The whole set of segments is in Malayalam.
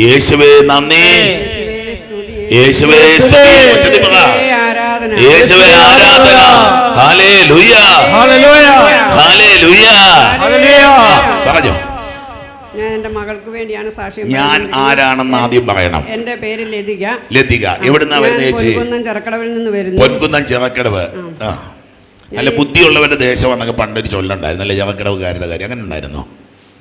യേശുവേ നന്ദി. യേശുവേ സ്തുതി. യേശുവേ ആരാധന. ഹാലേ ലുയ ഹല്ലേലൂയ. ഹല്ലേലൂയ. പറഞ്ഞോ. ഞാൻ എന്റെ മകൾക്ക് വേണ്ടിയാണ് സാക്ഷ്യം ഞാൻ ആരാണെന്ന് ആദ്യം പറയണം. എന്റെ പേര് ലതിക. ലതിക. എവിടുന്നാ വരുന്നത് ചേച്ചി? പൊൻകുന്നം ചെറുക്കടവിൽ നിന്ന് വരുന്നു. പൊൻകുന്നം ചിറക്കടവ്. നല്ല ബുദ്ധിയുള്ളവരുടെ ദേശമാണെന്നൊക്കെ പണ്ടൊരു ചൊല്ലുണ്ടായിരുന്നു. അല്ലെ ചിറക്കടവ് കാര്യം? അങ്ങനെ ഉണ്ടായിരുന്നോ?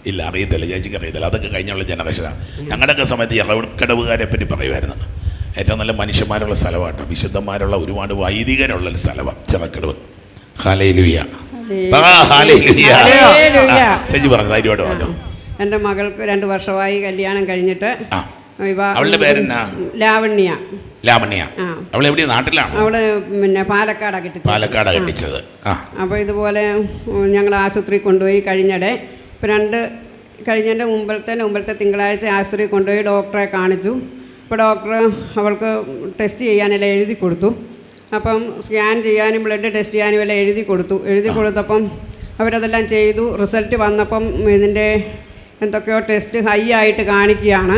ഇല്ല അറിയത്തില്ല ചേച്ചിക്ക് അറിയത്തില്ല. അതൊക്കെ കഴിഞ്ഞുള്ള ജനറേഷനാണ് ഞങ്ങളുടെയൊക്കെ സമയത്ത് ചിറക്കടവുകാരെ പറ്റി പറയുമായിരുന്നു. ഏറ്റവും നല്ല മനുഷ്യന്മാരുള്ള സ്ഥലമാണ് വിശുദ്ധന്മാരുള്ള ഒരുപാട് വൈദികരുള്ള ഒരു സ്ഥലമാണ് ചിറക്കടവ് ഹാലയിലുയ ചേച്ചി പറഞ്ഞു ധൈര്യമായിട്ട് പറഞ്ഞു. എന്റെ മകൾക്ക് രണ്ട് വർഷമായി കല്യാണം കഴിഞ്ഞിട്ട് അവളുടെ പേരെന്നാ? ലാവണ്യ. ലാവണ്യ. അവൾ എവിടെയാ? നാട്ടിലാണ്? അവൾ പിന്നെ പാലക്കാടാ കിട്ടി പാലക്കാടാ കെട്ടിച്ചത്. അപ്പൊ അപ്പോൾ ഇതുപോലെ ഞങ്ങൾ ആശുപത്രി കൊണ്ടുപോയി കഴിഞ്ഞിടെ ഇപ്പം രണ്ട് കഴിഞ്ഞതിന്റെ മുമ്പത്തെ മുമ്പത്തെ തിങ്കളാഴ്ച ആശുപത്രി കൊണ്ടുപോയി ഡോക്ടറെ കാണിച്ചു. അപ്പോൾ ഡോക്ടർ അവൾക്ക് ടെസ്റ്റ് ചെയ്യാനെല്ലാം എഴുതി കൊടുത്തു. അപ്പം സ്കാൻ ചെയ്യാനും ബ്ലഡ് ടെസ്റ്റ് ചെയ്യാനും എല്ലാം എഴുതി കൊടുത്തു. എഴുതി കൊടുത്തപ്പം അവരതെല്ലാം ചെയ്തു. റിസൾട്ട് വന്നപ്പം ഇതിന്റെ എന്തൊക്കെയോ ടെസ്റ്റ് ഹൈ ആയിട്ട് കാണിക്കുകയാണ്.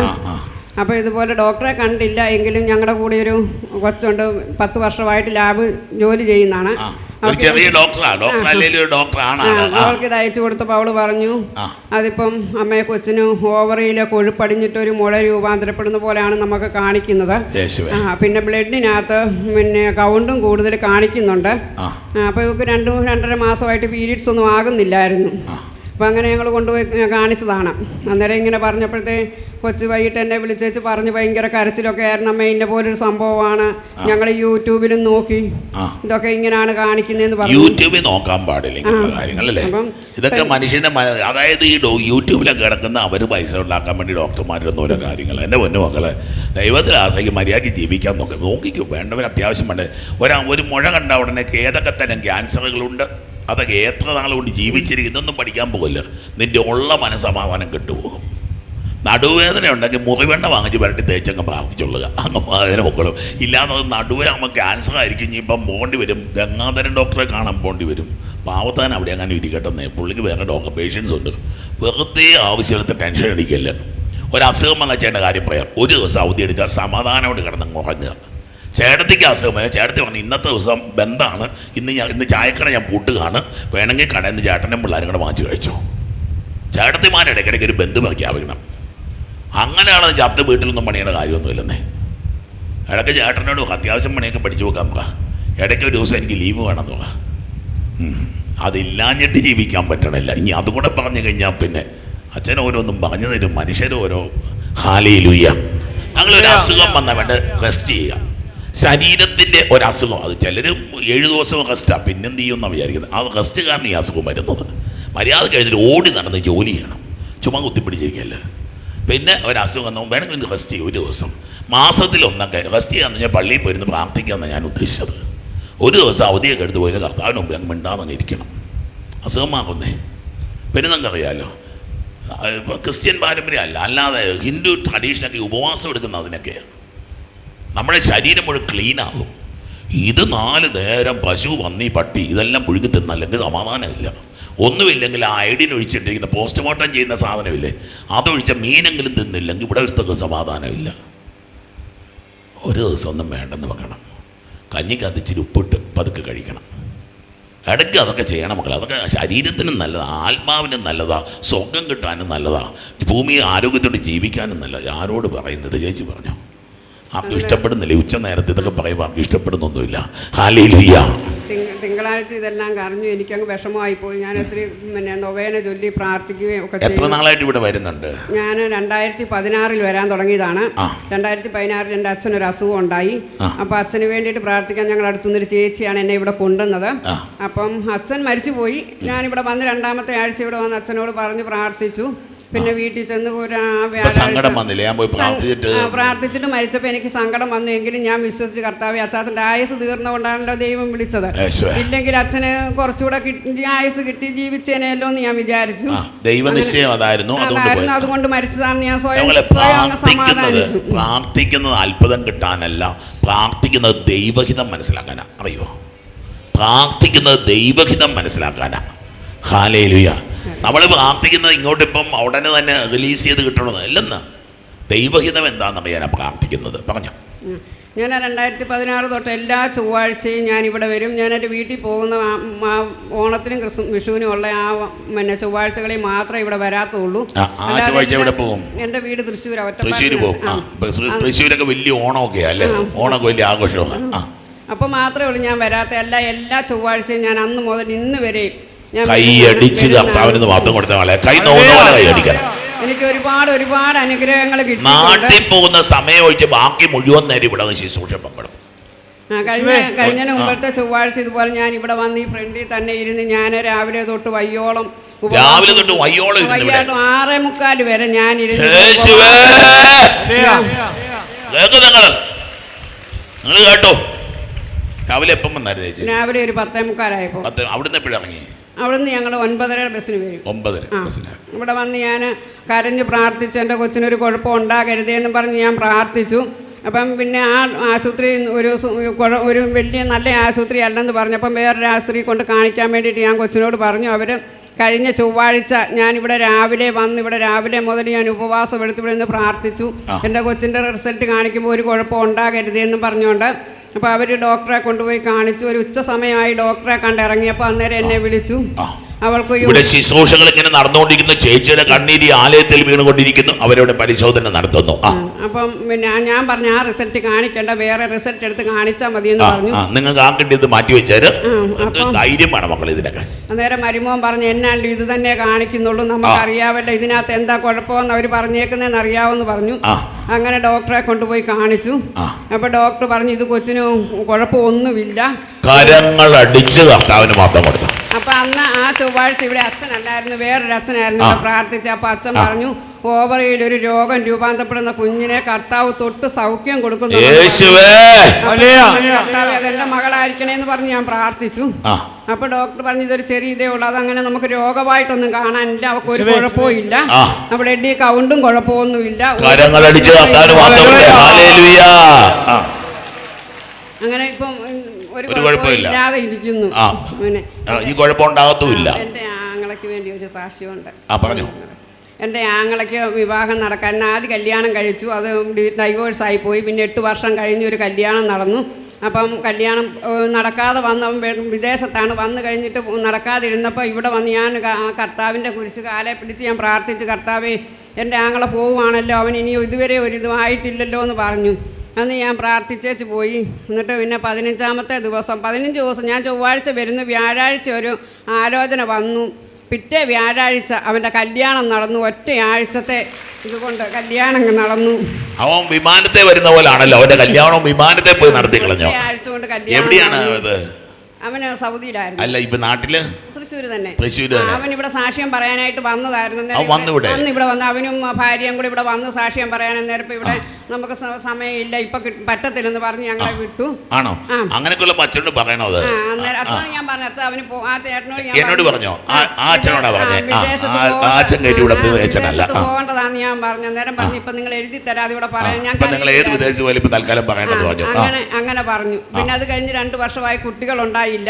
അപ്പോൾ ഇതുപോലെ ഡോക്ടറെ കണ്ടില്ല എങ്കിലും ഞങ്ങളുടെ കൂടെ ഒരു കൊച്ചുണ്ട് പത്ത് വർഷമായിട്ട് ലാബ് ജോലി ചെയ്യുന്നതാണ്. ഒരു ചെറിയ ഡോക്ടറാ ഡോക്ടർ അല്ലെങ്കിൽ ഒരു ഡോക്ടറാണ്. അവൾക്ക് ഇത് അയച്ചു കൊടുത്തപ്പോൾ അവൾ പറഞ്ഞു അതിപ്പം അമ്മയെ കൊച്ചിന് ഓവറിയിലെ കൊഴുപ്പടിഞ്ഞിട്ട് ഒരു മുള രൂപാന്തരപ്പെടുന്ന പോലെയാണ് നമുക്ക് കാണിക്കുന്നത്. ആ പിന്നെ ബ്ലഡിനകത്ത് പിന്നെ കൗണ്ടും കൂടുതൽ കാണിക്കുന്നുണ്ട്. അപ്പൊ അപ്പോൾ ഇവർക്ക് രണ്ടു രണ്ടര മാസമായിട്ട് പീരീഡ്സ് ഒന്നും ആകുന്നില്ലായിരുന്നു. അപ്പോൾ അങ്ങനെ ഞങ്ങൾ കൊണ്ടുപോയി കാണിച്ചതാണ്. അന്നേരം ഇങ്ങനെ പറഞ്ഞപ്പോഴത്തേ കൊച്ചു വൈകിട്ട് എന്നെ വിളിച്ചേച്ച് പറഞ്ഞ് ഭയങ്കര കരച്ചിലൊക്കെ ആയിരുന്നു. അമ്മ ഇന്ന പോലൊരു സംഭവമാണ്. ഞങ്ങൾ യൂട്യൂബിലും നോക്കി. ഇതൊക്കെ ഇങ്ങനെയാണ് കാണിക്കുന്നതെന്ന് പറഞ്ഞു. യൂട്യൂബിൽ നോക്കാൻ പാടില്ല ഇങ്ങനെയുള്ള കാര്യങ്ങളല്ലേ? ഇതൊക്കെ മനുഷ്യന്റെ മന- അതായത് ഈ യൂട്യൂബിലൊക്കെ കിടക്കുന്ന അവർ പൈസ ഉണ്ടാക്കാൻ വേണ്ടി ഡോക്ടർമാരുടെ ഓരോ കാര്യങ്ങൾ. എന്റെ പൊന്നു മക്കളെ ദൈവത്തിൽ ആശ്രയിക്കും മര്യാദയ്ക്ക് ജീവിക്കാൻ നോക്കും. നോക്കിക്കും വേണ്ടവർ അത്യാവശ്യം വേണ്ട. ഒരാ ഒരു മുഴ കണ്ട ഉടനെ ഏതൊക്കെ തരം ക്യാൻസറുകളുണ്ട്? അതൊക്കെ എത്ര നാളുകൊണ്ട് ജീവിച്ചിരിക്കും ഇതൊന്നും പഠിക്കാൻ പോകില്ല. നിന്റെ ഉള്ള മനസമാധാനം കെട്ടുപോകും. നടുവേദന ഉണ്ടെങ്കിൽ മുറിവെണ്ണ വാങ്ങിച്ച് വരട്ടി തേച്ചങ്ങ് പ്രാർത്ഥിച്ചുള്ളുക അങ്ങ് അതിനെ പൊക്കളും. ഇല്ലാതെ നമ്മൾ ക്യാൻസർ ആയിരിക്കും. ഇനി ഇപ്പം പോകേണ്ടി വരും. ഗംഗാധരൻ ഡോക്ടറെ കാണാൻ പോകേണ്ടി വരും. പാവത്താൻ അവിടെ അങ്ങനെ ഇരിക്കട്ടെന്നേ. പുള്ളിക്ക് വേറെ ഡോക്ടർ പേഷ്യൻസ് ഉണ്ട്. വെറുതെ ആവശ്യമില്ലാത്ത ടെൻഷൻ അടിക്കല്ല. ഒരസുഖം വന്ന ചേട്ടന്റെ കാര്യം പറയാം. ഒരു ദിവസം അവധി എടുക്കുക. സമാധാനമായിട്ട് കിടന്ന് ഉറങ്ങുക. ചേട്ടത്തിക്ക് അസുഖമായി ചേട്ടത്തി പറഞ്ഞു ഇന്നത്തെ ദിവസം ബന്ധമാണ് ഇന്ന് ഞാൻ ഇന്ന് ചായക്കട ഞാൻ പൂട്ടുകയാണ്. വേണമെങ്കിൽ കടയിൽ നിന്ന് ചേട്ടനും പിള്ളേരും കൂടെ വാങ്ങിച്ച് കഴിച്ചോ. ചേട്ടത്തിമാരുടെ ഇടയ്ക്കിടയ്ക്ക് ഒരു ബന്ധു പ്രഖ്യാപിക്കണം. അങ്ങനെയാണ് ചത്ത വീട്ടിലൊന്നും പണിയേണ്ട കാര്യമൊന്നുമില്ലെന്നേ. ഇടയ്ക്ക് ചേട്ടനോട് നോക്കാം അത്യാവശ്യം പണിയൊക്കെ പഠിച്ചു നോക്കാം നോക്കാം ഇടയ്ക്ക് ഒരു ദിവസം എനിക്ക് ലീവ് വേണം നോക്കാം. അതില്ലാഞ്ഞിട്ട് ജീവിക്കാൻ പറ്റണില്ല. ഇനി അതും കൂടെ പറഞ്ഞു കഴിഞ്ഞാൽ പിന്നെ അച്ഛൻ ഓരോന്നും പറഞ്ഞു തരും. മനുഷ്യരോരോ ഓരോ ഹാലയിലുയ്യ ഞങ്ങളൊരു അസുഖം വന്നാൽ വേണ്ട റെസ്റ്റ് ചെയ്യുക. ശരീരത്തിന്റെ ഒരസുഖം. അത് ചിലർ ഏഴ് ദിവസം റെസ്റ്റാണ് പിന്നെന്ത് ചെയ്യുമെന്നാണ് വിചാരിക്കുന്നത്. ആ റെസ്റ്റ് കാരണം ഈ അസുഖം വരുന്നത്. മര്യാദ കഴിഞ്ഞിട്ട് ഓടി നടന്ന് ജോലി ചെയ്യണം. ചുമ്മാ കുത്തിപ്പിടിച്ചിരിക്കല്ലേ പിന്നെ ഒരസുഖം വന്നു വേണമെങ്കിൽ റെസ്റ്റ് ചെയ്യും ഒരു ദിവസം. മാസത്തിലൊന്നൊക്കെ റെസ്റ്റ് ചെയ്യാന്ന് ഞാൻ പള്ളിയിൽ പോയിരുന്ന് പ്രാർത്ഥിക്കാമെന്ന് ഞാൻ ഉദ്ദേശിച്ചത്. ഒരു ദിവസം അവധിയൊക്കെ എടുത്ത് പോയി കർത്താവിന് മുമ്പിൽ അങ്ങ് മിണ്ടാന്ന് ഇരിക്കണം. അസുഖം മാറുന്നേ പിന്നെ നമുക്ക് അറിയാമല്ലോ ഇപ്പൊ ക്രിസ്ത്യൻ പാരമ്പര്യമല്ല. അല്ലാതെ ഹിന്ദു ട്രഡീഷനൊക്കെ ഉപവാസം എടുക്കുന്ന അതിനൊക്കെയാണ് നമ്മുടെ ശരീരം മുഴുവൻ ക്ലീൻ ആകും ഇത് നാല് നേരം പശു പന്നി പട്ടി ഇതെല്ലാം പുഴുങ്ങി തിന്നല്ലെങ്കിൽ സമാധാനമില്ല. ഒന്നുമില്ലെങ്കിൽ ആ ഐഡിയൻ ഒഴിച്ചിട്ടിരിക്കുന്ന പോസ്റ്റ്മോർട്ടം ചെയ്യുന്ന സാധനമില്ലേ അതൊഴിച്ച മീനെങ്കിലും തിന്നില്ലെങ്കിൽ ഇവിടെ ഒരുത്തൊക്കെ സമാധാനമില്ല. ഒരു ദിവസം ഒന്നും വേണ്ടെന്ന് വെക്കണം. കഞ്ഞിക്കകത്ത് ഇച്ചിരി ഉപ്പിട്ട് പതുക്കെ കഴിക്കണം. ഇടയ്ക്ക് അതൊക്കെ ചെയ്യണം മക്കളെ. അതൊക്കെ ശരീരത്തിനും നല്ലതാണ് ആത്മാവിനും നല്ലതാണ് സ്വർഗം കിട്ടാനും നല്ലതാണ് ഭൂമി ആരോഗ്യത്തോടെ ജീവിക്കാനും നല്ലതാണ് ആരോട് പറയുന്നത്? ചേച്ചി പറഞ്ഞു. ആർക്കും ഇഷ്ടപ്പെടുന്നില്ല. ഉച്ച നേരത്തെ ഇതൊക്കെ പറയുമ്പോൾ ആർക്കും ഇഷ്ടപ്പെടുന്നൊന്നുമില്ല തിങ്ക- തിങ്കളാഴ്ച ഇതെല്ലാം കറിഞ്ഞു. എനിക്കങ്ങ് വിഷമമായി പോയി ഞാൻ ഒത്തിരി പിന്നെ നൊവേന ചൊല്ലി പ്രാർത്ഥിക്കുകയും ഒക്കെ എത്ര നാളായിട്ട് ഇവിടെ വരുന്നുണ്ട്? ഞാൻ രണ്ടായിരത്തി പതിനാറിൽ വരാൻ തുടങ്ങിയതാണ്. രണ്ടായിരത്തി പതിനാറിൽ എന്റെ അച്ഛനൊരു അസുഖം ഉണ്ടായി. അപ്പോൾ അച്ഛന് വേണ്ടിയിട്ട് പ്രാർത്ഥിക്കാൻ ഞങ്ങൾ അടുത്തുനിന്നൊരു ചേച്ചിയാണ് എന്നെ ഇവിടെ കൊണ്ടുവന്നത്. അപ്പം അച്ഛൻ മരിച്ചുപോയി. ഞാനിവിടെ വന്ന് രണ്ടാമത്തെ ആഴ്ച ഇവിടെ വന്ന് അച്ഛനോട് പറഞ്ഞ് പ്രാർത്ഥിച്ചു. പിന്നെ വീട്ടിൽ ചെന്ന് ഒരു സങ്കടം വന്നില്ലേ? ഞാൻ പോയി പ്രാർത്ഥിച്ചിട്ട് പ്രാർത്ഥിച്ചിട്ട് മരിച്ചപ്പോൾ എനിക്ക് സങ്കടം വന്നു. എങ്കിലും ഞാൻ വിശ്വസിച്ച് കർത്താവ് അച്ചാച്ചന്റെ ആയുസ് തീർന്നുകൊണ്ടാണല്ലോ ദൈവം വിളിച്ചത്. ഇല്ലെങ്കിൽ അച്ഛന് കുറച്ചുകൂടെ കിട്ടി ആയുസ് കിട്ടി ജീവിച്ചേനെയല്ലോ എന്ന് ഞാൻ വിചാരിച്ചു. ദൈവ നിശ്ചയം അതായിരുന്നു അതുകൊണ്ട് മരിച്ചതാണ് മരിച്ചതാണെന്ന് ഞാൻ സ്വയം സമാധാനിച്ചു. പ്രാർത്ഥിക്കുന്നത് അത്ഭുതം കിട്ടാനല്ല. പ്രാർത്ഥിക്കുന്നത് ദൈവഹിതം മനസ്സിലാക്കാനാ. അറിയോ? പ്രാർത്ഥിക്കുന്നത് ദൈവഹിതം മനസ്സിലാക്കാനാ. ഹാലേലുയ. നമ്മൾ പ്രാർത്ഥിക്കുന്നത് ഇങ്ങോട്ട് ഇപ്പം ഉടനെ തന്നെ റിലീസ് ചെയ്ത് കിട്ടണമെന്ന് അല്ലെന്ന്. ദൈവഹിതം എന്താണെന്ന് ഞാൻ പ്രാർത്ഥിക്കുന്നത്. പറഞ്ഞു. ഞാൻ രണ്ടായിരത്തി പതിനാറ് തൊട്ട് എല്ലാ ചൊവ്വാഴ്ചയും ഞാൻ ഇവിടെ വരും. ഞാൻ എന്റെ വീട്ടിൽ പോകുന്ന ആ- ഓണത്തിനും ക്രിസ്തു വിഷുവിനും ഉള്ള ആ പിന്നെ ചൊവ്വാഴ്ചകളിൽ മാത്രമേ ഇവിടെ വരാത്തുള്ളൂ. എന്റെ- വീട് തൃശ്ശൂർ തൃശ്ശൂർ പോകും. തൃശ്ശൂരൊക്കെ വലിയ അല്ലേ? ഓണമൊക്കെ വലിയ ആഘോഷമാണ്. അപ്പോൾ മാത്രമേ ഉള്ളൂ ഞാൻ വരാത്ത. എല്ലാ എല്ലാ ചൊവ്വാഴ്ചയും ഞാൻ അന്ന് മുതൽ ഇന്ന് വരെ ഞാൻ കൈയടിച്ച് അടിച്ച് കർത്താവിന് മാത്രം കൊടുത്ത ആളെ കൈ നോക്കുന്ന കൈ കൈയടിക്കണം എനിക്ക് ഒരുപാട് ഒരുപാട് അനുഗ്രഹങ്ങൾ കിട്ടി നാട്ടിൽ പോകുന്ന സമയം ഒഴിച്ച് ബാക്കി മുഴുവൻ നേരം ഇവിടെ ശുശ്രൂഷ പങ്കെടുക്കും കഴിഞ്ഞ കഴിഞ്ഞ മുമ്പത്തെ ചൊവ്വാഴ്ച ഇതുപോലെ ഞാൻ ഇവിടെ വന്ന് ഈ ഫ്രണ്ടിൽ തന്നെ ഇരുന്ന് ഞാൻ രാവിലെ തൊട്ട് വയ്യോളം രാവിലെ തൊട്ട് വയ്യോളം ഇരുന്ന് ഇവിടെ. വയ്യാട്ടം ആറേ മുക്കാൽ വരെ ഞാൻ ഇരുന്ന് നിങ്ങൾ കേട്ടോ. രാവിലെ എപ്പം വന്നായിരുന്നു രാവിലെ ഒരു പത്തേ മുക്കാലായപ്പോ. അവിടുന്ന് എപ്പോഴും ഇറങ്ങി? അവിടുന്ന് ഞങ്ങൾ ഒൻപതര ബസ്സിന് വരും. ഒമ്പതര ബസ്സിന്. ഇവിടെ വന്ന് ഞാൻ കരഞ്ഞ് പ്രാർത്ഥിച്ചു എന്റെ കൊച്ചിനൊരു കുഴപ്പം ഉണ്ടാകരുതേന്ന് പറഞ്ഞ് ഞാൻ പ്രാർത്ഥിച്ചു. അപ്പം പിന്നെ ആ ആശുപത്രി ഒരു ഒരു വലിയ നല്ല ആശുപത്രി അല്ലെന്ന് പറഞ്ഞപ്പം വേറൊരു ആശുപത്രി കൊണ്ട് കാണിക്കാൻ വേണ്ടിയിട്ട് ഞാൻ കൊച്ചിനോട് പറഞ്ഞു. അവർ കഴിഞ്ഞ ചൊവ്വാഴ്ച ഞാനിവിടെ രാവിലെ വന്ന് ഇവിടെ രാവിലെ മുതൽ ഞാൻ ഉപവാസം എടുത്ത് ഇവിടെ നിന്ന് പ്രാർത്ഥിച്ചു. എന്റെ കൊച്ചിന്റെ റിസൾട്ട് കാണിക്കുമ്പോൾ ഒരു കുഴപ്പം ഉണ്ടാകരുതേന്ന് പറഞ്ഞുകൊണ്ട് അപ്പോൾ അവർ ഡോക്ടറെ കൊണ്ടുപോയി കാണിച്ചു. ഒരു ഉച്ച സമയമായി ഡോക്ടറെ കണ്ടിറങ്ങിയപ്പോൾ അന്നേരം എന്നെ വിളിച്ചു. അവൾക്ക് ഇവിടെ ശുശ്രൂഷകൾ ഇങ്ങനെ നടന്നുകൊണ്ടിരിക്കുന്ന. ചേച്ചിയുടെ കണ്ണീരി ആലയത്തിൽ വീണുകൊണ്ടിരിക്കുന്നു. അവരവിടെ പരിശോധന നടത്തുന്നു. അപ്പം പിന്നെ ഞാൻ പറഞ്ഞു ആ റിസൾട്ട് കാണിക്കേണ്ട. വേറെ റിസൾട്ട് എടുത്ത് കാണിച്ചാൽ മതി എന്ന് പറഞ്ഞു. നിങ്ങൾക്ക് ആ കിട്ടിയത് മാറ്റി അപ്പം- ധൈര്യം വേണം മക്കൾ ഇതിനൊക്കെ. അന്നേരം മരുമോൻ പറഞ്ഞു എന്നാലും ഇത് തന്നെ കാണിക്കുന്നുള്ളൂ. നമുക്കറിയാവല്ലോ ഇതിനകത്ത് എന്താ കുഴപ്പമെന്ന് അവർ പറഞ്ഞേക്കുന്നതെന്ന് അറിയാമെന്ന് പറഞ്ഞു. അങ്ങനെ ഡോക്ടറെ കൊണ്ടുപോയി കാണിച്ചു. അപ്പൊ ഡോക്ടർ പറഞ്ഞു ഇത് കൊച്ചിന് കുഴപ്പമൊന്നുമില്ല. കരങ്ങൾ അടിച്ച് കർത്താവിന് മാത്രം കൊടുത്തു. അപ്പൊ അന്ന് ആ ചൊവ്വാഴ്ച ഇവിടെ അച്ഛനല്ലായിരുന്നു വേറൊരു അച്ഛനായിരുന്നു പ്രാർത്ഥിച്ച അപ്പം അച്ഛൻ പറഞ്ഞു ഓവറിയിൽ ഒരു രോഗം രൂപാന്തപ്പെടുന്ന കുഞ്ഞിനെ കർത്താവ് തൊട്ട് സൗഖ്യം കൊടുക്കുന്നു. യേശുവേ! കർത്താവ് അതെന്റെ മകളായിരിക്കണേന്ന് പറഞ്ഞ് ഞാൻ പ്രാർത്ഥിച്ചു. അപ്പൊ ഡോക്ടർ പറഞ്ഞു ഇതൊരു ചെറിയ ഇതേ ഉള്ളൂ. അതങ്ങനെ നമുക്ക് രോഗമായിട്ടൊന്നും കാണാനില്ല അവർക്ക് ഒരു കുഴപ്പവും ഇല്ല. ആ. അവിടെ കൗണ്ടും കുഴപ്പമൊന്നുമില്ല. അങ്ങനെ ഇപ്പം ഒരു കുഴപ്പമില്ലാതെ കുഴപ്പമില്ല. ഇല്ലാതെ ഇരിക്കുന്നു. പിന്നെ ഈ കുഴപ്പമുണ്ടാകത്തുമില്ല എന്റെ ആങ്ങളക്ക് വേണ്ടി ഒരു സാക്ഷ്യമുണ്ട്. ആ പറഞ്ഞു. എന്റെ ആങ്ങളയ്ക്ക് വിവാഹം നടക്കാൻ ആദ്യ കല്യാണം കഴിച്ചു. അത് ഡൈവേഴ്സ് ആയി പോയി. പിന്നെ എട്ട് വർഷം കഴിഞ്ഞ് ഒരു കല്യാണം നടന്നു. അപ്പം കല്യാണം നടക്കാതെ വന്ന വിദേശത്താണ്. വന്നു കഴിഞ്ഞിട്ട് നടക്കാതിരുന്നപ്പോൾ ഇവിടെ വന്ന് ഞാൻ കർത്താവിന്റെ കുരിശ് കാലെ പിടിച്ച് ഞാൻ പ്രാർത്ഥിച്ച് കർത്താവേ എന്റെ ആങ്ങളെ പോവുകയാണല്ലോ. അവൻ ഇനി ഇതുവരെ ഒരു ഇതുമായിട്ടില്ലല്ലോ എന്ന് പറഞ്ഞു. അന്ന് ഞാൻ പ്രാർത്ഥിച്ചേച്ച് പോയി. എന്നിട്ട് പിന്നെ പതിനഞ്ചാമത്തെ ദിവസം പതിനഞ്ച് ദിവസം ഞാൻ ചൊവ്വാഴ്ച വരുന്ന വ്യാഴാഴ്ച ഒരു ആലോചന വന്നു. പിറ്റേ വ്യാഴാഴ്ച അവന്റെ കല്യാണം നടന്നു. ഒറ്റയാഴ്ചത്തെ ഇതുകൊണ്ട് കല്യാണം നടന്നു. അവൻ വിമാനത്തെ വരുന്ന പോലാണല്ലോ. അവന്റെ കല്യാണം വിമാനത്തെ പോയി നടത്തി കളഞ്ഞോ കൊണ്ട് കല്യാണം എവിടെയാണ് അവന് സൗദിയിലായിരുന്നു. അല്ല ഇപ്പൊ നാട്ടിൽ? തൃശ്ശൂർ തന്നെ. ആ, അവൻ ഇവിടെ സാക്ഷ്യം പറയാനായിട്ട് വന്നതായിരുന്നു. വന്നു ഇവിടെ? വന്ന് ഇവിടെ വന്ന് അവനും ഭാര്യയും കൂടി ഇവിടെ വന്ന് സാക്ഷ്യം പറയാൻ ഇപ്പൊ ഇവിടെ നമുക്ക് സമയമില്ല. ഇപ്പൊ പറ്റത്തില്ലെന്ന് പറഞ്ഞ് ഞങ്ങളെ വിട്ടു. ആണോ. അങ്ങനെയൊക്കെയുള്ള അച്ഛനോട് പറയണോ അത്? അച്ഛനോട് ഞാൻ പറഞ്ഞു അച്ഛൻ അവന് ആ ചേട്ടനോട് എന്നോട് പറഞ്ഞോ? ആ- അച്ഛനോടാ പറഞ്ഞേ? ആ, ആ- ആ അച്ഛൻ കയറ്റി അച്ഛനല്ല. വിദേശത്ത് പോകേണ്ടതാന്ന് ഞാൻ പറഞ്ഞു. അന്നേരം പറഞ്ഞു ഇപ്പൊ നിങ്ങൾ എഴുതി തരാതെ ഇവിടെ പറയാൻ ഞാൻ നിങ്ങൾ ഏത്. വിദേശ തൽക്കാലം പറയണത് ആ, പറഞ്ഞു. അങ്ങനെ അങ്ങനെ പറഞ്ഞു. പിന്നെ അത് കഴിഞ്ഞ് രണ്ട് വർഷമായി കുട്ടികളുണ്ടായില്ല.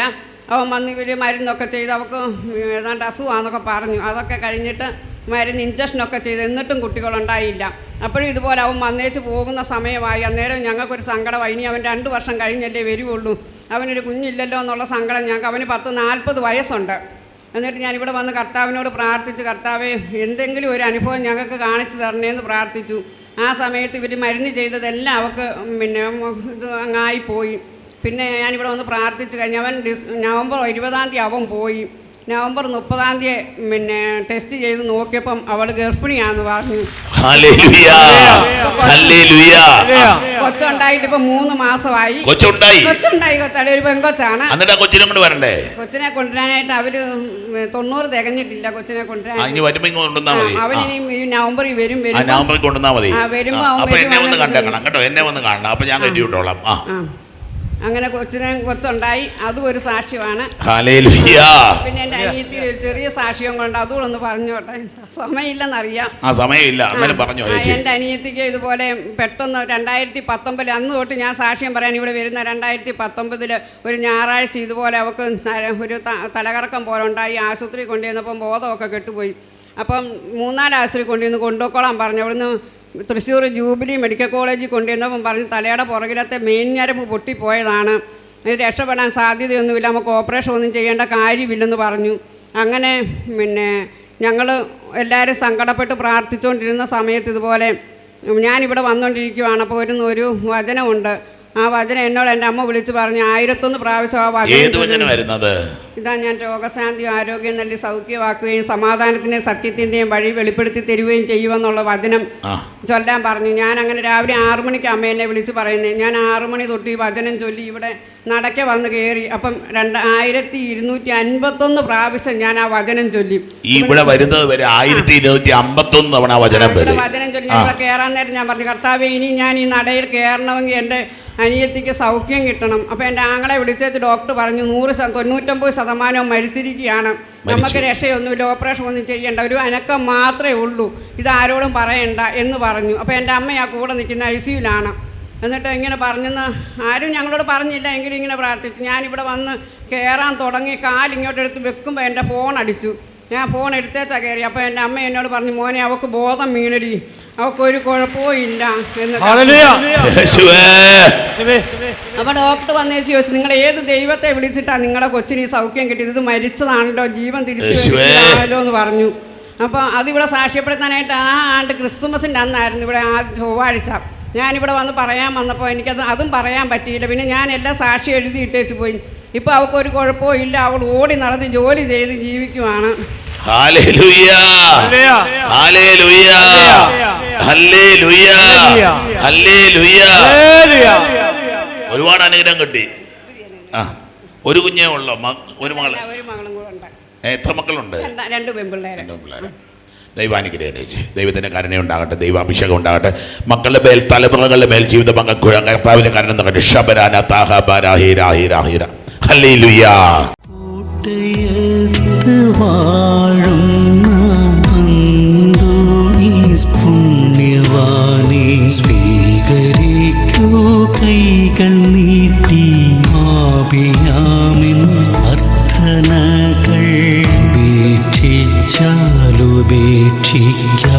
അവൻ വന്ന് ഇവർ മരുന്നൊക്കെ ചെയ്ത് അവൾക്ക് ഏതാണ്ട് അസുഖമാണെന്നൊക്കെ പറഞ്ഞു. അതൊക്കെ കഴിഞ്ഞിട്ട് മരുന്ന് ഇഞ്ചക്ഷനൊക്കെ ചെയ്ത് എന്നിട്ടും കുട്ടികളുണ്ടായില്ല. അപ്പോഴും ഇതുപോലെ അവൻ വന്നേച്ച് പോകുന്ന സമയമായി. അന്നേരം ഞങ്ങൾക്കൊരു സങ്കടമായി. ഇനി അവൻ രണ്ട് വർഷം കഴിഞ്ഞല്ലേ വരുവുള്ളൂ. അവനൊരു കുഞ്ഞില്ലല്ലോ എന്നുള്ള സങ്കടം ഞങ്ങൾക്ക്. അവന് പത്ത് നാൽപ്പത് വയസ്സുണ്ട്. എന്നിട്ട് ഞാനിവിടെ വന്ന് കർത്താവിനോട് പ്രാർത്ഥിച്ചു കർത്താവെ എന്തെങ്കിലും ഒരു അനുഭവം ഞങ്ങൾക്ക് കാണിച്ചു തരണേന്ന് പ്രാർത്ഥിച്ചു. ആ സമയത്ത് ഇവർ മരുന്ന് ചെയ്തതെല്ലാം അവൾക്ക് പിന്നെ ഇത് അങ്ങായിപ്പോയി പിന്നെ ഞാനിവിടെ വന്ന് പ്രാർത്ഥിച്ചു കഴിഞ്ഞ് അവൻ ഡിസ് നവംബർ ഇരുപതാം തീയതി അവൻ പോയി. നവംബർ മുപ്പതാം തീയതി പിന്നെ ടെസ്റ്റ് ചെയ്ത് നോക്കിയപ്പം അവൾ ഗർഭിണിയാന്ന് പറഞ്ഞു. കൊച്ചുണ്ടായിട്ട് ഇപ്പൊ മൂന്ന് മാസമായി. കൊച്ചുണ്ടായി. കൊച്ചുണ്ടായി കൊച്ചാണ് ഒരു പെങ്കൊച്ചാണ്. എന്നിട്ട് കൊച്ചിനെ കൊണ്ട് വരണ്ടേ? കൊച്ചിനെ കൊണ്ടുവരാനായിട്ട് അവർ തൊണ്ണൂറ് തികഞ്ഞിട്ടില്ല കൊച്ചിനെ കൊണ്ടുവരാൻ. ഈ നവംബറിൽ വരും ആ വരും നവംബറിൽ കൊണ്ടുവന്നാ മതി. വരുമ്പോ എന്നെ ഒന്ന് കണ്ടേക്കണം. കേട്ടോ എന്നെ വന്ന് കാണണം. അപ്പൊ ഞാൻ കരുതി വിട്ടോളാം. ആ. അങ്ങനെ കൊച്ചിനെ കൊച്ചുണ്ടായി അതും ഒരു സാക്ഷ്യമാണ്. പിന്നെ എന്റെ അനിയത്തിയുടെ ഒരു ചെറിയ സാക്ഷ്യം കൊണ്ട് അതുകൂടെ ഒന്ന് പറഞ്ഞോട്ടെ. സമയമില്ലെന്നറിയാം. ആ സമയമില്ല. അന്നേരം പറഞ്ഞോ ആ, അനിയത്തിക്ക് ഇതുപോലെ പെട്ടെന്ന് രണ്ടായിരത്തി പത്തൊമ്പതിൽ അന്ന് തൊട്ട് ഞാൻ സാക്ഷ്യം പറയാൻ ഇവിടെ വരുന്ന രണ്ടായിരത്തി പത്തൊമ്പതിൽ ഒരു ഞായറാഴ്ച ഇതുപോലെ അവക്ക് ഒരു തലകറക്കം പോലെ ഉണ്ടായി. ആശുപത്രി കൊണ്ടുവന്നപ്പം ബോധമൊക്കെ കെട്ടുപോയി. അപ്പം മൂന്നാൽ ആശുപത്രി കൊണ്ടുവന്ന് കൊണ്ടുപോയിക്കോളാൻ പറഞ്ഞു. അവിടുന്ന് തൃശ്ശൂർ ജൂബിലി മെഡിക്കൽ കോളേജിൽ കൊണ്ടുവന്നപ്പം പറഞ്ഞ് തലയുടെ പുറകിലത്തെ മെയിൻ ഞരമ്പ് പൊട്ടിപ്പോയതാണ്. ഇത് രക്ഷപ്പെടാൻ സാധ്യതയൊന്നുമില്ല. നമുക്ക് ഓപ്പറേഷൻ ഒന്നും ചെയ്യേണ്ട കാര്യമില്ലെന്ന് പറഞ്ഞു. അങ്ങനെ പിന്നെ ഞങ്ങൾ എല്ലാവരും സങ്കടപ്പെട്ട് പ്രാർത്ഥിച്ചുകൊണ്ടിരുന്ന സമയത്ത് ഇതുപോലെ ഞാനിവിടെ വന്നുകൊണ്ടിരിക്കുവാണ് അപ്പോൾ ഒരു ഒരു വചനമുണ്ട്. ആ വചനം എന്നോട് എന്റെ അമ്മ വിളിച്ചു പറഞ്ഞു ആയിരത്തൊന്ന് പ്രാവശ്യം ആ വചനം ഏത് ചൊല്ലി- വചനം വരുന്നത്? ഇതാ ഞാൻ രോഗശാന്തിയും ആരോഗ്യം നൽകി സൗഖ്യമാക്കുകയും സമാധാനത്തിന്റെയും സത്യത്തിന്റെയും വഴി വെളിപ്പെടുത്തി തരുകയും ചെയ്യുമെന്നുള്ള വചനം ആ. ചൊല്ലാൻ പറഞ്ഞു. ഞാൻ അങ്ങനെ രാവിലെ ആറു മണിക്ക് അമ്മ എന്നെ വിളിച്ചു പറയുന്നത് ഞാൻ ആറു മണി തൊട്ട് ഈ വചനം ചൊല്ലി ഇവിടെ നടക്കെ വന്ന് കയറി അപ്പം രണ്ട് ആയിരത്തി ഇരുന്നൂറ്റി അൻപത്തൊന്ന് പ്രാവശ്യം ഞാൻ ആ വചനം ചൊല്ലി. ഈ ഇവിടെ വരുന്നത് വരെ ആയിരത്തി ഇരുന്നൂറ്റി അമ്പത്തൊന്ന് തവണ ആ വചനം ഇവിടെ വരും. വചനം ചൊല്ലി ഞാൻ ഇവിടെ കയറാൻ നേരം ഞാൻ പറഞ്ഞു കർത്താവേ ഇനി ഞാൻ ഈ നടയിൽ കയറണമെങ്കിൽ എന്റെ അനിയത്തിക്ക് സൗഖ്യം കിട്ടണം. അപ്പോൾ എന്റെ ആങ്ങളെ വിളിച്ചേച്ച് ഡോക്ടർ പറഞ്ഞു നൂറ് തൊണ്ണൂറ്റൊമ്പത് ശതമാനവും മരിച്ചിരിക്കുകയാണ്. നമുക്ക് രക്ഷയൊന്നുമില്ല ഓപ്പറേഷൻ ഒന്നും ചെയ്യേണ്ട. ഒരു അനക്കം മാത്രമേ ഉള്ളൂ. ഇതാരോടും പറയണ്ട എന്ന് പറഞ്ഞു. അപ്പോൾ എന്റെ അമ്മ ആ കൂടെ നിൽക്കുന്ന ഐ സിയുലാണ്. എന്നിട്ട് ഇങ്ങനെ പറഞ്ഞെന്ന് ആരും ഞങ്ങളോട് പറഞ്ഞില്ല എങ്കിലും ഇങ്ങനെ പ്രാർത്ഥിച്ചു. ഞാനിവിടെ വന്ന് കയറാൻ തുടങ്ങി കാലിങ്ങോട്ടെടുത്ത് വെക്കുമ്പോൾ എന്റെ ഫോൺ അടിച്ചു. ഞാൻ ഫോൺ എടുത്തേച്ചാ കയറി അപ്പോൾ എന്റെ അമ്മ എന്നോട് പറഞ്ഞു മോനെ അവൾക്ക് ബോധം വീണടി. അവൾക്കൊരു കുഴപ്പവും ഇല്ല എന്ന് ഹല്ലേലൂയ. യേശുവേ. യേശുവേ. അപ്പോൾ ഡോക്ടർ വന്നേ ചോദിച്ചു നിങ്ങൾ ഏത് ദൈവത്തെ വിളിച്ചിട്ടാ നിങ്ങളുടെ കൊച്ചിന് ഈ സൗഖ്യം കിട്ടിയത്? ഇത് മരിച്ചതാണല്ലോ ജീവൻ തിരിച്ചു യേശുവേ. എന്ന് പറഞ്ഞു. അപ്പോൾ അതിവിടെ സാക്ഷ്യപ്പെടുത്താനായിട്ട് ആ ആണ്ട് ക്രിസ്തുമസിന്റെ അന്നായിരുന്നു ഇവിടെ ആ ചൊവ്വാഴ്ച. ഞാനിവിടെ വന്ന് പറയാൻ വന്നപ്പോൾ എനിക്കത് അതും പറയാൻ പറ്റിയില്ല. പിന്നെ ഞാൻ എല്ലാം സാക്ഷി എഴുതി ഇട്ടേച്ച് പോയി. ഇപ്പോൾ അവൾക്കൊരു കുഴപ്പവും ഇല്ല അവൾ ഓടി നടന്ന് ജോലി ചെയ്ത് ജീവിക്കുവാണ്. ഹല്ലേലൂയ ഹല്ലേലൂയ ഹല്ലേലൂയ ഹല്ലേലൂയ. ഒരുപാട് അനുഗ്രഹം കിട്ടി. ആ ഒരു കുഞ്ഞേ ഉള്ളോ? ഒരു മകൾ. ഒരു മകളും കൂടെ എത്ര മക്കളുണ്ട്? രണ്ട് പെൺപിള്ളേരെ. ദൈവാനുഗ്രഹം ദൈവത്തിന്റെ കരുണ ഉണ്ടാകട്ടെ ദൈവാഭിഷേകം ഉണ്ടാകട്ടെ. മക്കളുടെ മേൽ തലമുറകളുടെ മേൽ ജീവിത പങ്കുഴ കർത്താവിന്റെ കരുണ നടക്കട്ടെ ഷബരാന താഹ ബരാഹീര ഹീര ഹീര ഹല്ലേലൂയ. കോട്ടയത്ത് വാഴുന്ന കൈകൾ നീട്ടി ആപിയാമിൻ അർത്ഥനകൾ ഉപേക്ഷിച്ചാലുപേക്ഷിക്കാതെ